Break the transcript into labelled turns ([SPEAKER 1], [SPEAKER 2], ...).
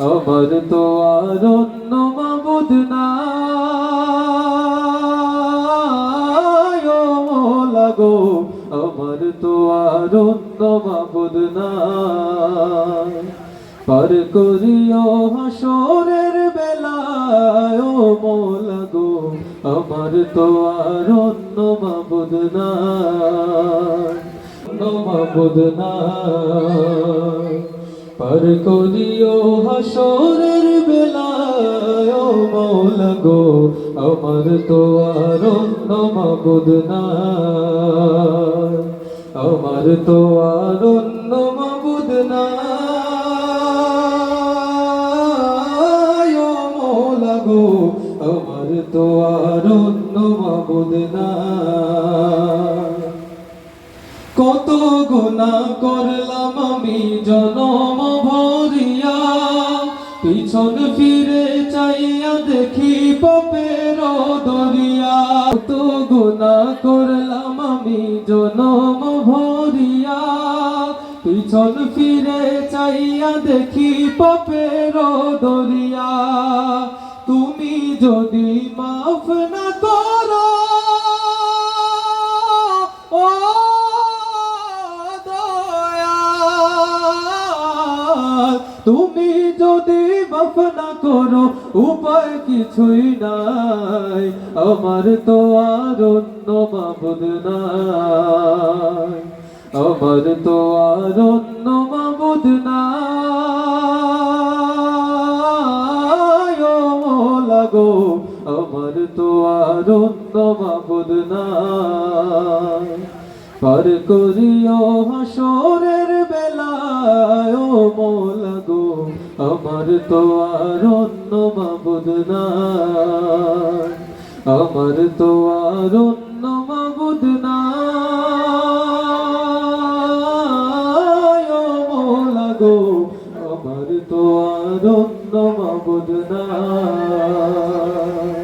[SPEAKER 1] আমার তো আর অন্য মাবুদ নাই ও মৌলা গো আমার তো আর অন্য মাবুদ নাই পার করিও হাসরের বেলায় ও মৌলা গো আমার তো আর অন্য মাবুদ নাই মাবুদ নাই পার করিও হাসরের বেলায় মৌলা গো, আমার তো আর অন্য মাবুদ নাই। আমার তো আর অন্য মাবুদ ও মৌলা গো, আমার তো আর অন্য মাবুদ নাই। কত গুণা করলাম আমি জনম পিছন ফিরে চাইয়া দেখি পপের দরিয়া। তো গুণা করলাম আমি জনম ভরিয়া। পিছন ফিরে চাইয়া দেখি পপের দরিয়া। তুমি যদি মাফ না করো তুমি যদি মাফ না করো, উপায় কিছুই নাই। আমার তো আর অন্য মাবুদ নাই। আমার তো আর অন্য মাবুদ নাই। ও মৌলা গো, আমার তো আর অন্য মাবুদ নাই। পার করিও হাসরের বেলায়, ও আমার তো আর অন্য মাবুদ নাই। আমার তো আর অন্য মাবুদ নাই। ও মৌলা গো, আমার তো আর অন্য মাবুদ নাই।